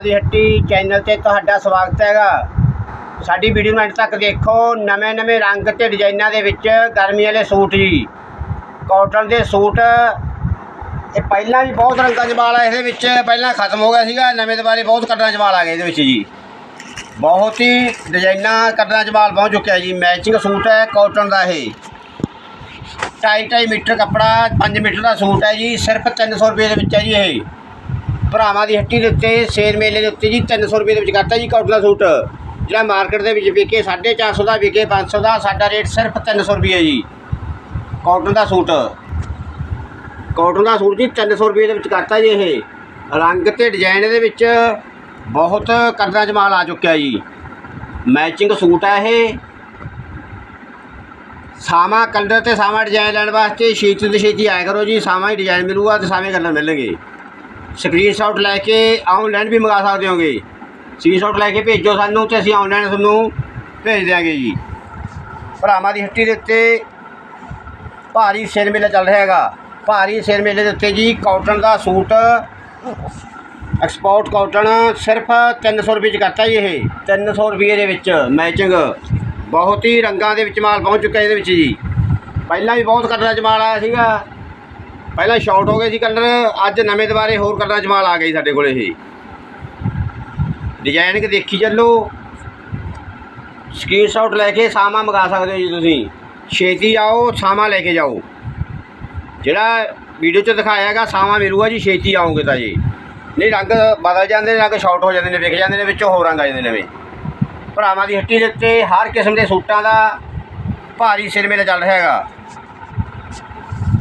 ਦੀ ਹੱਟੀ ਚੈਨਲ ਤੇ ਤੁਹਾਡਾ ਸਵਾਗਤ ਹੈਗਾ। ਸਾਡੀ ਵੀਡੀਓ ਨੂੰ ਅੰਤ ਤੱਕ ਦੇਖੋ। ਨਵੇਂ ਨਵੇਂ ਰੰਗ ਤੇ ਡਿਜ਼ਾਈਨਾਂ ਦੇ ਵਿੱਚ ਗਰਮੀ ਵਾਲੇ ਸੂਟ ਜੀ। ਕਾਟਨ ਦੇ ਸੂਟ। ਇਹ ਪਹਿਲਾਂ ਵੀ ਬਹੁਤ ਰੰਗਾਂ ਚ ਆ ਇਹਦੇ ਵਿੱਚ। ਪਹਿਲਾਂ ਖਤਮ ਹੋ ਗਿਆ ਸੀਗਾ। ਨਵੇਂ ਦੁਬਾਰੇ ਬਹੁਤ ਕਲਰਾਂ ਚ ਆ ਗਏ ਇਹਦੇ ਵਿੱਚ ਜੀ। ਬਹੁਤ ਹੀ ਡਿਜ਼ਾਈਨਾਂ ਕਲਰਾਂ ਚ ਪਹੁੰਚ ਚੁੱਕਿਆ ਜੀ। ਮੈਚਿੰਗ ਸੂਟ ਹੈ ਕਾਟਨ ਦਾ ਇਹ। ਢਾਈ ਢਾਈ ਮੀਟਰ ਕੱਪੜਾ 5 ਮੀਟਰ ਦਾ ਸੂਟ ਹੈ ਜੀ। ਸਿਰਫ 300 ਰੁਪਏ ਦੇ ਵਿੱਚ ਹੈ ਜੀ ਇਹ। ਭਰਾਵਾਂ ਦੀ ਹੱਟੀ ਦੇ ਉੱਤੇ, ਸੇਲ ਮੇਲੇ ਦੇ ਉੱਤੇ ਜੀ 300 ਰੁਪਏ ਦੇ ਵਿੱਚ ਕਰਤਾ ਜੀ ਕਾਟਨ ਦਾ ਸੂਟ। ਜਿਹੜਾ ਮਾਰਕੀਟ ਦੇ ਵਿੱਚ ਵਿਕੇ 450 ਦਾ ਵਿਕੇ 500 ਦਾ, ਸਾਡਾ ਰੇਟ ਸਿਰਫ 300 ਰੁਪਏ ਜੀ। ਕਾਟਨ ਦਾ ਸੂਟ। ਕਾਟਨ ਦਾ ਸੂਟ ਜੀ 300 ਰੁਪਏ ਦੇ ਵਿੱਚ ਕਰਤਾ ਜੀ ਇਹ। ਰੰਗ ਤੇ ਡਿਜ਼ਾਈਨ ਦੇ ਵਿੱਚ ਬਹੁਤ ਕਲਰਾਂ ਚ ਮਾਲ ਆ ਚੁੱਕਿਆ ਜੀ। ਮੈਚਿੰਗ ਸੂਟ ਹੈ ਇਹ। ਸਾਮਾ ਕਲਰ ਤੇ ਸਾਮਾ ਡਿਜ਼ਾਈਨ ਲੈਣ ਵਾਸਤੇ ਛੇਤੀ ਤੋਂ ਛੇਤੀ ਆਇਆ ਕਰੋ ਜੀ ਸਾਮਾ ਹੀ ਡਿਜ਼ਾਈਨ ਮਿਲੂਗਾ ਤੇ ਸਾਵੇਂ ਕਲਰ ਮਿਲਣਗੇ। ਸਕਰੀਨਸ਼ਾਟ ਲੈ ਕੇ ਆਨਲਾਈਨ ਵੀ ਮੰਗਾ ਸਕਦੇ ਹੋਗੇ। ਸਕਰੀਨਸ਼ਾਟ ਲੈ ਕੇ ਭੇਜੋ ਸਾਨੂੰ ਤੇ ਅਸੀਂ ਆਨਲਾਈਨ ਤੁਹਾਨੂੰ ਭੇਜ ਦਿਆਂਗੇ ਜੀ। ਭਰਾਵਾਂ ਦੀ ਹੱਟੀ ਦੇ ਉੱਤੇ ਭਾਰੀ ਸੇਲ ਮੇਲਾ ਚੱਲ ਰਿਹਾ ਹੈਗਾ। ਭਾਰੀ ਸੇਲ ਮੇਲੇ ਦੇ ਉੱਤੇ ਜੀ ਕਾਟਨ ਦਾ ਸੂਟ ਐਕਸਪੋਰਟ ਕਾਟਨ ਸਿਰਫ 300 ਰੁਪਏ ਚ ਕਰਤਾ ਜੀ ਇਹ। 300 ਰੁਪਏ ਦੇ ਵਿੱਚ ਮੈਚਿੰਗ ਬਹੁਤ ਹੀ ਰੰਗਾਂ ਦੇ ਵਿੱਚ ਮਾਲ ਪਹੁੰਚ ਚੁੱਕਾ ਇਹਦੇ ਵਿੱਚ ਜੀ। ਪਹਿਲਾਂ ਵੀ ਬਹੁਤ ਕਲਰਾਂ ਚ ਮਾਲ ਆਇਆ ਸੀਗਾ। ਪਹਿਲਾਂ ਸ਼ਾਰਟ ਹੋ ਗਏ ਸੀ ਕਲਰ ਅੱਜ ਨਵੇਂ ਦੁਬਾਰੇ ਹੋਰ ਕਲਰਾਂ ਜਮਾਲ ਆ ਗਈ ਸਾਡੇ ਕੋਲ ਇਹ। ਡਿਜ਼ਾਈਨ ਕਿ ਦੇਖੀ ਚੱਲੋ। ਸਕਰੀਨਸ਼ਾਟ ਲੈ ਕੇ ਸਾਮਾ ਮੰਗਾ ਸਕਦੇ ਹੋ ਜੀ ਤੁਸੀਂ। ਛੇਤੀ ਆਓ, ਸਾਮਾ ਲੈ ਕੇ ਜਾਓ। ਜਿਹੜਾ ਵੀਡੀਓ 'ਚ ਦਿਖਾਇਆ ਹੈਗਾ, ਸਾਮਾ ਮਿਲੂਗਾ ਜੀ, ਛੇਤੀ ਆਉਂਗੇ ਤਾਂ ਜੀ। ਨਹੀਂ, ਰੰਗ ਬਦਲ ਜਾਂਦੇ ਨੇ ਰੰਗ ਸ਼ਾਰਟ ਹੋ ਜਾਂਦੇ ਨੇ ਵਿਕ ਜਾਂਦੇ ਨੇ, ਵਿੱਚੋਂ ਹੋਰ ਰੰਗ ਆ ਜਾਂਦੇ ਨੇ ਨਵੇਂ। ਭਰਾਵਾਂ ਦੀ ਹੱਟੀ ਦੇ ਉੱਤੇ ਹਰ ਕਿਸਮ ਦੇ ਸੂਟਾਂ ਦਾ ਭਾਰੀ ਸਿਰ ਮੇਲਾ ਚੱਲ ਰਿਹਾ ਹੈਗਾ।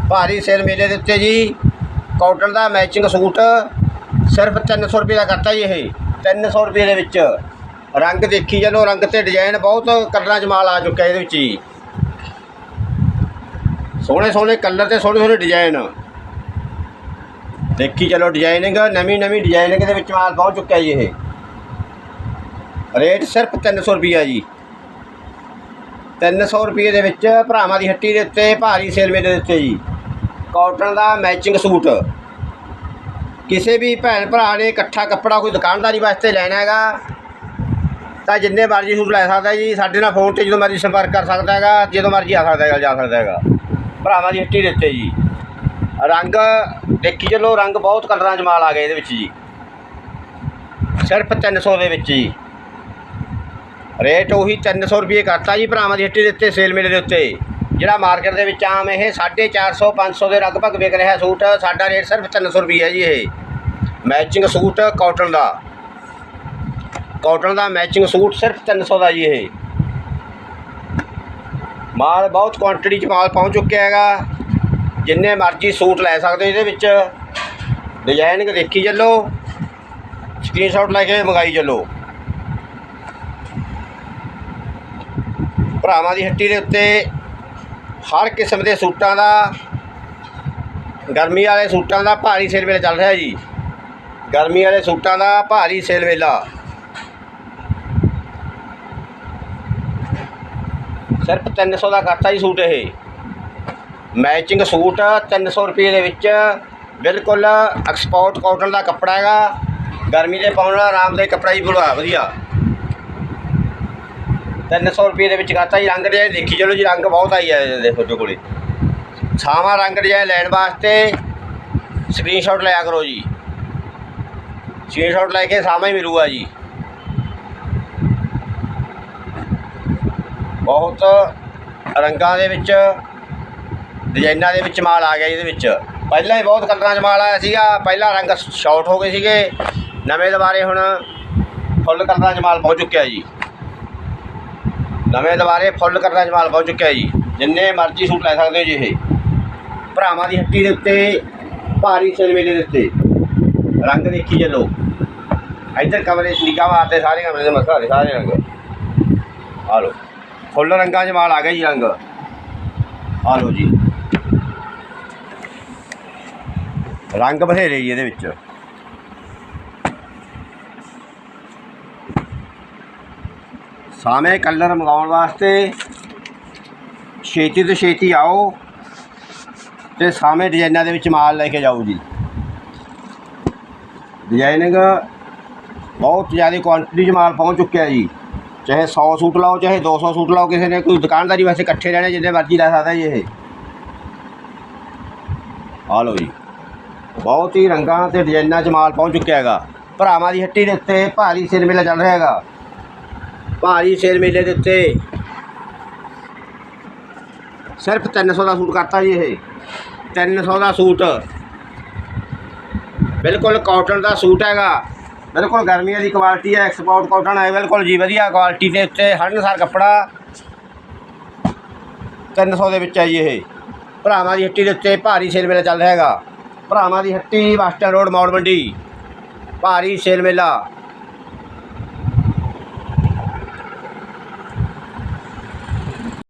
ਭਾਰੀ ਸੇਲ ਮੇਲੇ ਦੇ ਉੱਤੇ ਜੀ ਕਾਟਨ ਦਾ ਮੈਚਿੰਗ ਸੂਟ ਸਿਰਫ 300 ਰੁਪਏ ਦਾ ਕਰਤਾ ਜੀ ਇਹ। 300 ਰੁਪਏ ਦੇ ਵਿੱਚ। ਰੰਗ ਦੇਖੀ ਚਲੋ ਰੰਗ ਤੇ ਡਿਜ਼ਾਈਨ ਬਹੁਤ ਕਲਰਾਂ 'ਚ ਮਾਲ ਆ ਚੁੱਕਿਆ ਇਹਦੇ ਵਿੱਚ ਜੀ। ਸੋਹਣੇ ਸੋਹਣੇ ਕਲਰ ਤੇ ਸੋਹਣੇ ਸੋਹਣੇ ਡਿਜ਼ਾਈਨ ਦੇਖੀ ਚਲੋ ਡਿਜ਼ਾਈਨਿੰਗ ਨਵੀਂ ਨਵੀਂ ਡਿਜ਼ਾਈਨਿੰਗ ਦੇ ਵਿੱਚ ਮਾਲ ਪਹੁੰਚ ਚੁੱਕਿਆ ਜੀ ਇਹ। ਰੇਟ ਸਿਰਫ 300 ਰੁਪਿਆ ਜੀ। 300 ਰੁਪਏ ਦੇ ਵਿੱਚ ਭਰਾਵਾਂ ਦੀ ਹੱਟੀ ਦੇ ਉੱਤੇ, ਭਾਰੀ ਸੇਲ ਮੇਲੇ ਦੇ ਉੱਤੇ ਜੀ। ਕਾਟਨ ਦਾ ਮੈਚਿੰਗ ਸੂਟ। ਕਿਸੇ ਵੀ ਭੈਣ ਭਰਾ ਨੇ ਇਕੱਠਾ ਕੱਪੜਾ ਕੋਈ ਦੁਕਾਨਦਾਰੀ ਵਾਸਤੇ ਲੈਣਾ ਹੈਗਾ, ਤਾਂ ਜਿੰਨੇ ਮਰਜ਼ੀ ਸੂਟ ਲੈ ਸਕਦਾ ਜੀ, ਸਾਡੇ ਨਾਲ ਫੋਨ ਤੇ ਜਦੋਂ ਮਰਜ਼ੀ ਸੰਪਰਕ ਕਰ ਸਕਦਾ ਹੈਗਾ, ਜਦੋਂ ਮਰਜ਼ੀ ਆ ਸਕਦਾ ਹੈਗਾ, ਜਾ ਸਕਦਾ ਹੈਗਾ। ਭਰਾਵਾਂ ਦੀ ਹੱਟੀ ਦੇ ਉੱਤੇ ਜੀ। ਰੰਗ ਦੇਖੀ ਚਲੋ, ਰੰਗ ਬਹੁਤ ਕਲਰਾਂ 'ਚ ਮਾਲ ਆ ਗਏ ਇਹਦੇ ਵਿੱਚ ਜੀ। ਸਿਰਫ 300 ਦੇ ਵਿੱਚ ਜੀ। ਰੇਟ ਉਹੀ 300 ਰੁਪਏ ਕਰਤਾ ਜੀ ਭਰਾਵਾਂ ਦੀ ਹੱਟੀ ਦੇ ਉੱਤੇ ਸੇਲ ਮੇਲੇ ਦੇ ਉੱਤੇ। ਜਿਹੜਾ ਮਾਰਕੀਟ ਦੇ ਵਿੱਚ ਆਮ ਇਹ 450 500 ਦੇ ਲਗਭਗ ਵਿਕ ਰਿਹਾ ਸੂਟ, ਸਾਡਾ ਰੇਟ ਸਿਰਫ 300 ਰੁਪਏ ਹੈ ਜੀ ਇਹ। ਮੈਚਿੰਗ ਸੂਟ ਕਾਟਨ ਦਾ। ਕਾਟਨ ਦਾ ਮੈਚਿੰਗ ਸੂਟ ਸਿਰਫ 300 ਦਾ ਜੀ ਇਹ। ਮਾਲ ਬਹੁਤ ਕੁਆਂਟੀਟੀ ਚ ਮਾਲ ਪਹੁੰਚ ਚੁੱਕਿਆ ਹੈਗਾ। ਜਿੰਨੇ ਮਰਜ਼ੀ ਸੂਟ ਲੈ ਸਕਦੇ ਹੋ ਇਹਦੇ ਵਿੱਚ। ਡਿਜ਼ਾਈਨਿੰਗ ਦੇਖੀ ਚੱਲੋ। ਸਕਰੀਨਸ਼ਾਟ ਲੈ ਕੇ ਮੰਗਾਈ ਚੱਲੋ। ਭਰਾਵਾਂ ਦੀ ਹੱਟੀ ਦੇ ਉੱਤੇ ਹਰ ਕਿਸਮ ਦੇ ਸੂਟਾਂ ਦਾ, ਗਰਮੀ ਵਾਲੇ ਸੂਟਾਂ ਦਾ ਭਾਰੀ ਸੇਲ ਵੇਲਾ ਚੱਲ ਰਿਹਾ ਜੀ। ਗਰਮੀ ਵਾਲੇ ਸੂਟਾਂ ਦਾ ਭਾਰੀ ਸੇਲ ਵੇਲਾ। ਸਿਰਫ 300 ਦਾ ਕਰਤਾ ਜੀ ਸੂਟ ਇਹ। ਮੈਚਿੰਗ ਸੂਟ 300 ਰੁਪਏ ਦੇ ਵਿੱਚ ਬਿਲਕੁਲ ਐਕਸਪੋਰਟ ਕਾਟਨ ਦਾ ਕੱਪੜਾ ਹੈਗਾ। ਗਰਮੀ ਦੇ ਪਾਉਣ ਵਾਲਾ ਆਰਾਮਦਾਇਕ ਕੱਪੜਾ ਹੀ ਬੁਲਾ ਵਧੀਆ। 300 ਰੁਪਏ ਦੇ ਵਿੱਚ ਕਰਤਾ ਜੀ। ਰੰਗ ਡਿਜ਼ਾਈਨ ਦੇਖੀ ਚਲੋ ਜੀ, ਰੰਗ ਬਹੁਤ ਆਈ ਆ ਦੇਖੋ ਤੁਹਾਡੇ ਕੋਲੇ ਛਾਵਾਂ ਰੰਗ ਡਿਜ਼ਾਈਨ ਲੈਣ ਵਾਸਤੇ ਸਕਰੀਨਸ਼ਾਟ ਲਿਆ ਕਰੋ ਜੀ। ਸਕਰੀਨਸ਼ਾਟ ਲੈ ਕੇ ਸਾਮਾ ਹੀ ਮਿਲੂਗਾ ਜੀ। ਬਹੁਤ ਰੰਗਾਂ ਦੇ ਵਿੱਚ ਡਿਜ਼ਾਈਨਾਂ ਦੇ ਵਿੱਚ ਮਾਲ ਆ ਗਿਆ ਇਹਦੇ ਵਿੱਚ। ਪਹਿਲਾਂ ਹੀ ਬਹੁਤ ਕਲਰਾਂ 'ਚ ਮਾਲ ਆਇਆ ਸੀਗਾ। ਪਹਿਲਾਂ ਰੰਗ ਸ਼ਾਰਟ ਹੋ ਗਏ ਸੀਗੇ। ਨਵੇਂ ਦੁਬਾਰੇ ਹੁਣ ਫੁੱਲ ਕਲਰਾਂ 'ਚ ਮਾਲ ਪਹੁੰਚ ਚੁੱਕਿਆ ਜੀ। ਨਵੇਂ ਦੁਬਾਰੇ ਫੁੱਲ ਕਲਰਾਂ 'ਚ ਮਾਲ ਪਹੁੰਚ ਚੁੱਕਿਆ ਜੀ। ਜਿੰਨੇ ਮਰਜ਼ੀ ਸੂਟ ਲੈ ਸਕਦੇ ਹੋ ਜੀ ਇਹ। ਭਰਾਵਾਂ ਦੀ ਹੱਟੀ ਦੇ ਉੱਤੇ, ਭਾਰੀ ਸੇਲ ਮੇਲੇ ਦੇ ਉੱਤੇ। ਰੰਗ ਦੇਖੀ ਚੱਲੋ। ਇੱਧਰ ਕਮਰੇ 'ਚ ਮਾਰਦੇ ਸਾਰੇ ਕਮਰੇ ਦੇ ਮਸਾ ਦੇ ਸਾਰੇ ਰੰਗ। ਆ ਲੋ ਫੁੱਲ ਰੰਗਾਂ 'ਚ ਮਾਲ ਆ ਗਿਆ ਜੀ ਰੰਗ। ਆ ਲੋ ਜੀ। ਰੰਗ ਬਥੇਰੇ ਜੀ ਇਹਦੇ ਵਿੱਚ। ਸਾਵੇਂ ਕਲਰ ਮੰਗਾਉਣ ਵਾਸਤੇ। ਛੇਤੀ ਤੋਂ ਛੇਤੀ ਆਓ ਤੇ ਸਾਵੇਂ ਡਿਜ਼ਾਈਨਾਂ ਦੇ ਵਿੱਚ ਮਾਲ ਲੈ ਕੇ ਜਾਓ ਜੀ। ਡਿਜ਼ਾਈਨਿੰਗ ਬਹੁਤ ਜ਼ਿਆਦਾ ਕੁਆਂਟੀਟੀ 'ਚ ਮਾਲ ਪਹੁੰਚ ਚੁੱਕਿਆ ਜੀ। ਚਾਹੇ 100 ਸੂਟ ਲਾਓ, ਚਾਹੇ 200 ਸੂਟ ਲਾਓ, ਕਿਸੇ ਨੇ ਕੋਈ ਦੁਕਾਨਦਾਰੀ ਵਾਸਤੇ ਇਕੱਠੇ ਰਹਿਣੇ, ਜਿੰਨੇ ਮਰਜ਼ੀ ਲੈ ਸਕਦਾ ਜੀ ਇਹ। ਆ ਲਓ ਜੀ। ਬਹੁਤ ਹੀ ਰੰਗਾਂ ਤੇ ਡਿਜ਼ਾਈਨਾਂ 'ਚ ਮਾਲ ਪਹੁੰਚ ਚੁੱਕਿਆ ਹੈਗਾ। ਭਰਾਵਾਂ ਦੀ ਹੱਟੀ ਦੇ ਉੱਤੇ ਭਾਰੀ ਸਿਰ ਮੇਲਾ ਚੱਲ ਰਿਹਾ ਹੈਗਾ। ਭਾਰੀ ਸੇਲ ਮੇਲੇ ਦੇ ਉੱਤੇ। ਸਿਰਫ 300 ਦਾ ਸੂਟ ਕਰਤਾ ਜੀ ਇਹ। 300 ਦਾ ਸੂਟ। ਬਿਲਕੁਲ ਕਾਟਨ ਦਾ ਸੂਟ ਹੈਗਾ। ਬਿਲਕੁਲ ਗਰਮੀਆਂ ਦੀ ਕੁਆਲਿਟੀ ਹੈ ਐਕਸਪੋਰਟ ਕਾਟਨ ਹੈ, ਬਿਲਕੁਲ ਜੀ ਵਧੀਆ ਕੁਆਲਿਟੀ ਦੇ ਉੱਤੇ, ਹਰ ਅਨੁਸਾਰ ਕੱਪੜਾ 300 ਦੇ ਵਿੱਚ ਹੈ ਜੀ ਇਹ। ਭਰਾਵਾਂ ਦੀ ਹੱਟੀ ਦੇ ਉੱਤੇ ਭਾਰੀ ਸੇਲ ਮੇਲਾ ਚੱਲ ਰਿਹਾ ਹੈਗਾ। ਭਰਾਵਾਂ ਦੀ ਹੱਟੀ bus stand road Maur Mandi. ਭਾਰੀ ਸੇਲ ਮੇਲਾ।